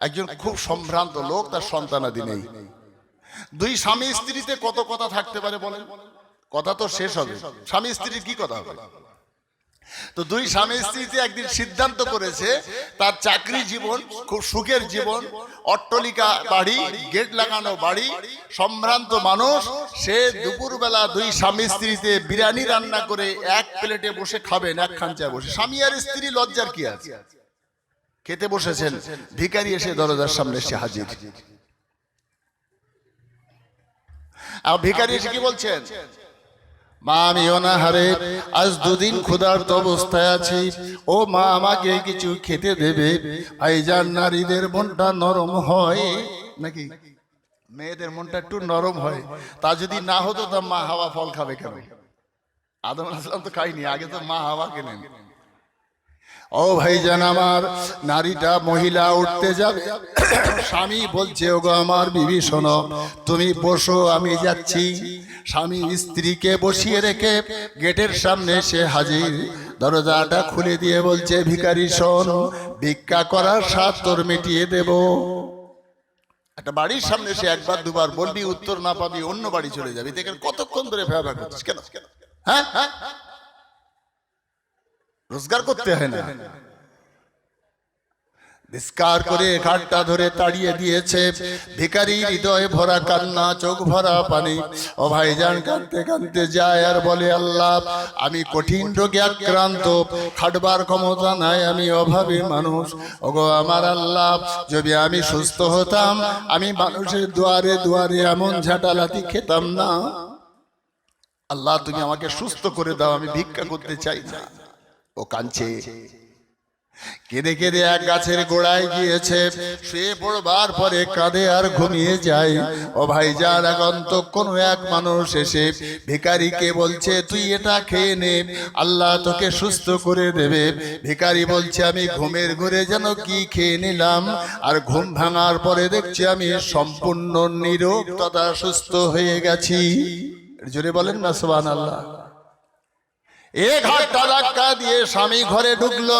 একজন খুব সম্ভ্রান্ত লোক তার সন্তানাদি নেই। দুই স্বামী স্ত্রীতে কত কথা থাকতে পারে বলেন? কথা তো শেষ হবে। স্বামী স্ত্রীর কি কথা হবে? তো দুই স্বামী স্ত্রীতে একদিন সিদ্ধান্ত করেছে তার চাকরি জীবন খুব সুখের জীবন অট্টলিকা বাড়ি গেট লাগানো বাড়ি সম্ভ্রান্ত মানুষ সে দুপুরবেলা দুই স্বামী স্ত্রীতে বিরিয়ানি রান্না করে এক প্লেটে বসে খাবেন এক খাঞ্চায় বসে। স্বামী আর স্ত্রী লজ্জার কি আছে? খেতে বসেছেন ভিখারি এসে দরজার সামনে এসে হাজির। আর ভিখারি এসে কি বলছেন? মা আমি অনাহারে আজ দুদিন ক্ষুধার্ত অবস্থায় আছি। ও মা আমাকে কিছু খেতে দেবে? আইজান নারীদের মনটা নরম হয় নাকি? মেয়েদের মনটা একটু নরম হয়। তা যদি না হতো তা মা হাওয়া ফল খাবে কেন? আদম আসলাম তো খাইনি আগে তো মা হাওয়া কেনেন। ও ভাইজান আমার, নারীটা মহিলা উঠতে যাবে। স্বামী বলছে, ওগো আমার বিবি, শোনো, তুমি বসো, আমি যাচ্ছি। স্বামী স্ত্রীকে বসিয়ে রেখে গেটের সামনে সে হাজির। দরজাটা খুলে দিয়ে বলছে, ভিখারি, শোন, ভিক্ষা করার স্বাদ তোর মিটিয়ে দেব। একটা বাড়ির সামনে সে একবার, দুবার বলবি, উত্তর না পাবি, অন্য বাড়ি চলে যাবি। দেখেন কতক্ষণ ধরে ফেরা করছিস, কেন? হ্যাঁ হ্যাঁ? রোজগার করতে হয় না। বিস্কার করে ঘাটটা ধরে তাড়িয়ে দিয়েছে। ভিখারি হৃদয় ভরা কান্না, চোখ ভরা পানি। ও ভাইজান কাঁদতে কাঁদতে যায় আর বলে, আল্লাহ, আমি কঠিন রোগে আক্রান্ত। খাটবার ক্ষমতা নাই, আমি অভাবী মানুষ। ওগো আমার আল্লাহ, যদি আমি সুস্থ হতাম, আমি মানুষের দুয়ারে দুয়ারে এমন ঝাঁটালাতি খেতাম না। আল্লাহ, তুমি আমাকে সুস্থ করে দাও, আমি ভিক্ষা করতে চাই না। ও কাঁদছে। কেঁদে কেঁদে এক গাছের গোড়ায় গিয়েছে। শুয়ে পড়বার পরে কাঁদে আর ঘুমিয়ে যায়। ও ভাই, যার আগন্তক কোনো এক মানুষ এসে ভিকারিকে বলছে, তুই এটা খেয়ে নে। আল্লাহ তোকে সুস্থ করে দেবে। ভিকারি বলছে, আমি ঘুমের ঘুরে যেন কি খেয়ে নিলাম? আর ঘুম ভাঙার পরে দেখছি আমি সম্পূর্ণ নিরোগ তথা সুস্থ হয়ে গেছি। জোরে বলেন না সোবান আল্লাহ এ ঘরটা ধাক্কা দিয়ে স্বামী ঘরে ঢুকলো।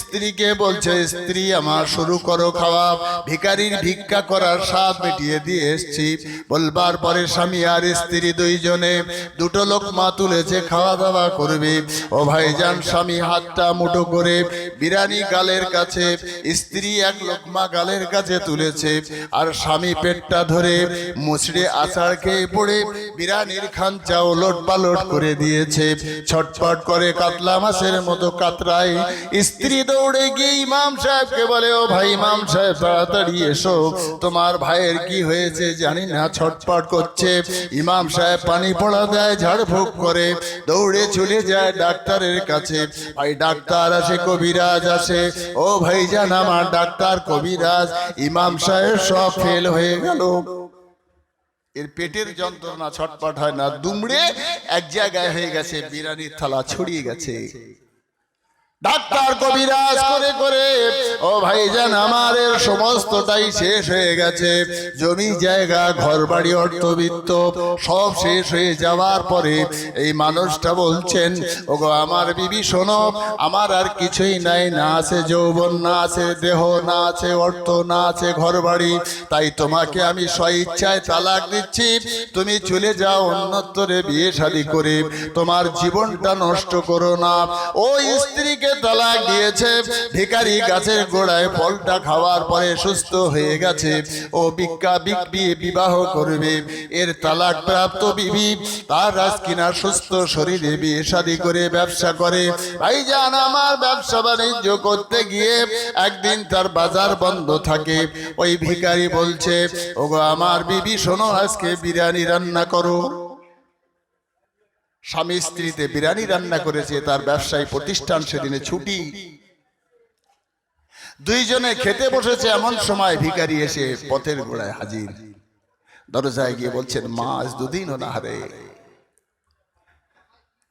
স্ত্রীকে বলছে, স্ত্রী, আমার শুরু করো খাওয়া। ভিকারির ভিক্ষা করার স্বাদ মিটিয়ে দিয়ে এসছি। বলবার পরে স্বামী আর স্ত্রী দুইজনে দুটো লোক মা তুলেছে খাওয়া দাওয়া করবে। ও ভাইজান স্বামী হাতটা মুঠো করে বিরানি গালের কাছে, স্ত্রী এক লোকমা গালের কাছে তুলেছে। আর স্বামী পেটটা ধরে মুচড়ে আচার খেয়ে পড়ে বিরানির খাঞ্চা ওলট পালট করে দিয়েছে। ছটপট করে কাতলা মাছের মতো কাতরায়। স্ত্রী দৌড়ে গিয়ে ইমাম সাহেবকে বলে, ও ভাই, ইমাম সাহেব, তাড়াতাড়ি এসো। তোমার ভাইয়ের কি হয়েছে জানি না, ছটপট করছে। ইমাম সাহেব পানি পড়া দেয়, ঝাড়ফুঁক করে, দৌড়ে চলে যায় ডাক্তারের কাছে। ভাই, ডাক্তার আসে, কবিরাজ আসে। ও ভাই ভাইজান, আমার ডাক্তার কবিরাজ। ইমাম সাহেব সব ফেল হয়ে গেল। এর পেটের যন্ত্রণা ছটপট হয় না, দুমড়ে এক জায়গায় হয়ে গেছে, বিরানির থালা ছড়িয়ে গেছে। ডাক্তার কবিরাজ করে করে, ও ভাইজান আমার এর সমস্তটাই শেষ হয়ে গেছে। জমি, জায়গা ঘর বাড়ি অর্থবিত্ত, সব শেষ হয়ে যাওয়ার পরে এই মানুষটা বলছেন, ওগো, আমার বিবি, শোনো, আমার আর কিছুই নাই, না আছে যৌবন, না আছে দেহ, না আছে অর্থ, না আছে ঘর বাড়ি তাই তোমাকে আমি স্বইচ্ছায় তালাক দিচ্ছি। তুমি চলে যাও অন্যত্তরে বিয়ে শাদী করে। তোমার জীবনটা নষ্ট করো না। ওই স্ত্রীকে তালাক দিয়েছে। ভিখারি গাছের গোড়ায় ফলটা খাওয়ার পরে সুস্থ হয়ে গেছে। ও বিজ্ঞা বিয়ে বিবাহ করবে। এর তালাক প্রাপ্ত বিবি তার রাজকিনা সুস্থ শরীরে বিয়ে শাদী করে ব্যবসা করে। ভাইজান, আমার ব্যবসা বাণিজ্য করতে গিয়ে একদিন তার বাজার বন্ধ থাকে। ওই ভিখারি বলছে, ওগো, আমার বিবি, শোনো, আজকে বিরিয়ানি রান্না করো। স্বামী স্ত্রীতে বিরিয়ানি রান্না করেছে, তার ব্যবসায়ী প্রতিষ্ঠান সেদিনে ছুটি। দুইজনে খেতে বসেছে এমন সময় ভিকারি এসে পথের গোড়ায় হাজির। দরজায় গিয়ে বলছেন, মা, আজ দুদিন না হারে।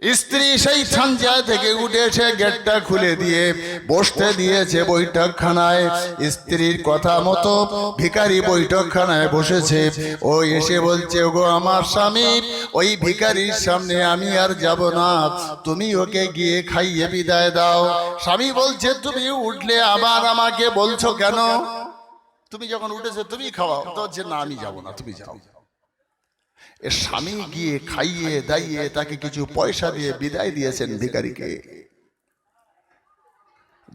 স্ত্রী সেই ছাঞ্জা থেকে উঠেছে, গেটটা খুলে দিয়ে বসতে দিয়েছে বৈঠকখানায়। স্ত্রীর কথা মতো ভিখারি বৈঠকখানায় বসেছে। ও এসে বলছে গো আমার স্বামী, ওই ভিকারির সামনে আমি আর যাব না। তুমি ওকে গিয়ে খাইয়ে বিদায় দাও। স্বামী বলছে, তুমি উঠলে আবার আমাকে বলছো কেন? তুমি যখন উঠেছো, তুমি খাওয়াও। তো যে না, আমি যাব না, তুমি যাও। স্বামী গিয়ে খাইয়ে দাইয়ে তাকে কিছু পয়সা দিয়ে বিদায় দিয়েছেন ভিখারিকে।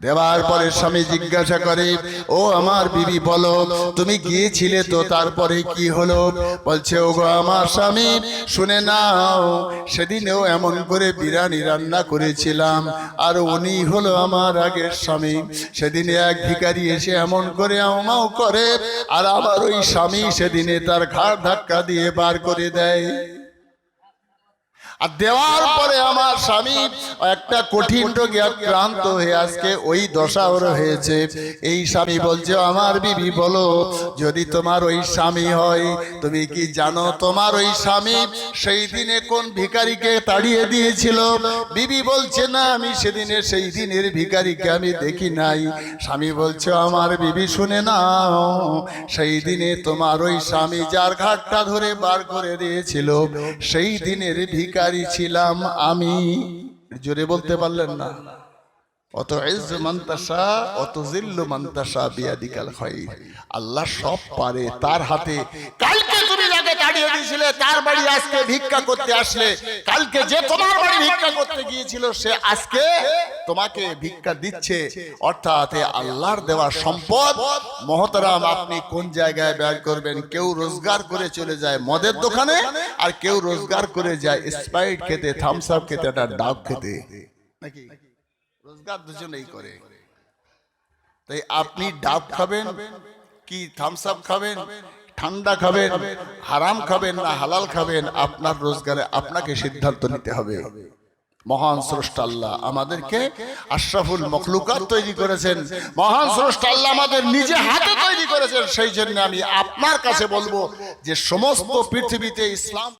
দেওয়ার পরে স্বামী জিজ্ঞাসা করে, ও আমার বিবি, বলো, তুমি গিয়েছিলে তো তারপরে কি হলো? বলছে ও গো আমার স্বামী, শুনে নাও, সেদিনেও এমন করে বিরিয়ানি রান্না করেছিলাম, আর উনি হলো আমার আগের স্বামী। সেদিনে এক ভিখারি এসে এমন করে আমাও করে, আর আবার ওই স্বামী সেদিনে তার ঘাড় ধাক্কা দিয়ে বার করে দেয়। আর দেওয়ার পরে আমার স্বামী একটা কঠিন রোগে আক্রান্ত হয়ে আজকে ওই দশা ওর হয়েছে এই স্বামী বলছে আমার বিবি বলো যদি তোমার ওই স্বামী হয় তুমি কি জানো তোমার ওই স্বামী সেই দিনে কোন ভিখারিকে তাড়িয়ে দিয়েছিল? বিবি বলছে না আমি সেদিনে সেই দিনের ভিখারিকে আমি দেখি নাই। স্বামী বলছে আমার বিবি শুনে নাও সেই দিনে তোমার ওই স্বামী যার ঘাটটা ধরে বার করে দিয়েছিল সেই দিনের ভিখারি ছিলাম আমি। জোরে বলতে পারলেন না। অত ইজ মান্তাসা, অত জিল্লু মান্তাসা বিয়াদিকাল হয়। আল্লাহ সব পারে তার হাতে। কালকে তুমি তাড়িয়ে দিয়েছিলে তার বাড়ি আজকে ভিক্ষা করতে আসলে। কালকে যে তোমার বাড়ি ভিক্ষা করতে গিয়েছিল, সে আজকে তোমাকে ভিক্ষা দিচ্ছে। অর্থাৎ আল্লাহর দেওয়া সম্পদ। মহতরাম, আপনি কোন জায়গায় ব্যয় করবেন? কেউ রোজগার করে চলে যায় মদের দোকানে, আর কেউ রোজগার করে যায় স্প্রাইট খেতে থামস আপ খেতে, একটা ডাব খেতে। নাকি? রোজগার দুজনেই করে। তাই আপনি ডাব খাবেন, কি থামস আপ খাবেন? ঠান্ডা খাবেন, হারাম খাবেন না, হালাল খাবেন, আপনার রোজগারে আপনাকে সিদ্ধান্ত নিতে হবে। মহান স্রষ্টা আল্লাহ আমাদেরকে আশরাফুল মখলুকাত তৈরি করেছেন। মহান স্রষ্টা আল্লাহ আমাদের নিজে হাতে তৈরি করেছেন। সেই জন্য আমি আপনার কাছে বলব যে সমস্ত পৃথিবীতে ইসলাম